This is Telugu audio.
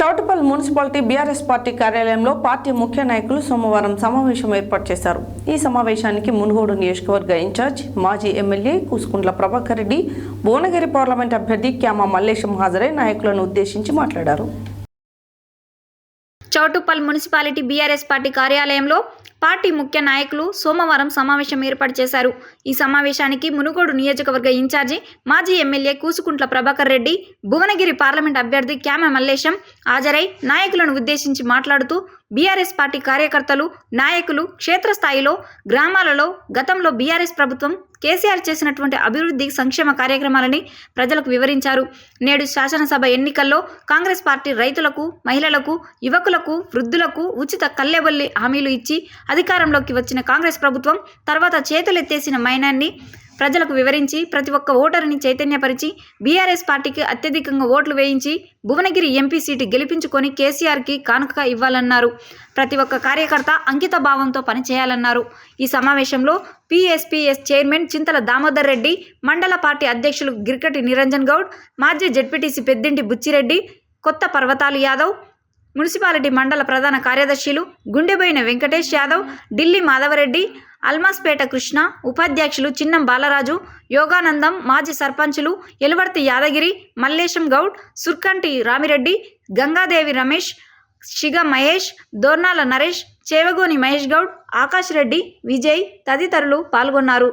చౌటుపల్ మున్సిపాలిటీ బీఆర్ఎస్ పార్టీ కార్యాలయంలో పార్టీ ముఖ్య నాయకులు సోమవారం సమావేశం ఏర్పాటు చేశారు. ఈ సమావేశానికి మున్గోడు నియోజకవర్గ ఇన్ఛార్జ్ మాజీ ఎమ్మెల్యే కూసుకుంట్ల ప్రభాకర్ రెడ్డి భువనగిరి పార్లమెంట్ అభ్యర్థి క్యామా మల్లేశం హాజరై నాయకులను ఉద్దేశించి మాట్లాడారు. చౌటుప్పల్ మున్సిపాలిటీ బీఆర్ఎస్ పార్టీ కార్యాలయంలో పార్టీ ముఖ్య నాయకులు సోమవారం సమావేశం ఏర్పాటు చేశారు. ఈ సమావేశానికి మునుగోడు నియోజకవర్గ ఇన్ఛార్జి మాజీ ఎమ్మెల్యే కూసుకుంట్ల ప్రభాకర్ రెడ్డి భువనగిరి పార్లమెంట్ అభ్యర్థి క్యామ మల్లేశం హాజరై నాయకులను ఉద్దేశించి మాట్లాడుతూ బీఆర్ఎస్ పార్టీ కార్యకర్తలు నాయకులు క్షేత్రస్థాయిలో గ్రామాలలో గతంలో బీఆర్ఎస్ ప్రభుత్వం కేసీఆర్ చేసినటువంటి అభివృద్ధి సంక్షేమ కార్యక్రమాలని ప్రజలకు వివరించారు. నేడు శాసనసభ ఎన్నికల్లో కాంగ్రెస్ పార్టీ రైతులకు మహిళలకు యువకులకు వృద్ధులకు ఉచిత కల్లెబొల్లి హామీలు ఇచ్చి అధికారంలోకి వచ్చిన కాంగ్రెస్ ప్రభుత్వం తర్వాత చేతులెత్తేసిన మైనాన్ని ప్రజలకు వివరించి ప్రతి ఒక్క ఓటరుని చైతన్యపరిచి బీఆర్ఎస్ పార్టీకి అత్యధికంగా ఓట్లు వేయించి భువనగిరి ఎంపీ సీటు గెలిపించుకొని కేసీఆర్కి కానుక ఇవ్వాలన్నారు. ప్రతి ఒక్క కార్యకర్త అంకిత భావంతో పనిచేయాలన్నారు. ఈ సమావేశంలో పిఎస్పిఎస్ చైర్మన్ చింతల దామోదర్ రెడ్డి మండల పార్టీ అధ్యక్షులు గిరికటి నిరంజన్ గౌడ్ మాజీ జెడ్పీటీసీ పెద్దింటి బుచ్చిరెడ్డి కొత్త పర్వతాలు యాదవ్ మున్సిపాలిటీ మండల ప్రధాన కార్యదర్శులు గుండెబోయిన వెంకటేష్ యాదవ్ ఢిల్లీ మాధవరెడ్డి అల్మాస్పేట కృష్ణ ఉపాధ్యక్షులు చిన్నం బాలరాజు యోగానందం మాజీ సర్పంచులు ఎలువర్తి యాదగిరి మల్లేశం గౌడ్ సుర్కంటి రామిరెడ్డి గంగాదేవి రమేష్ షిగ మహేష్ దోర్నాల నరేష్ చేవగోని మహేష్ గౌడ్ ఆకాష్ రెడ్డి విజయ్ తదితరులు పాల్గొన్నారు.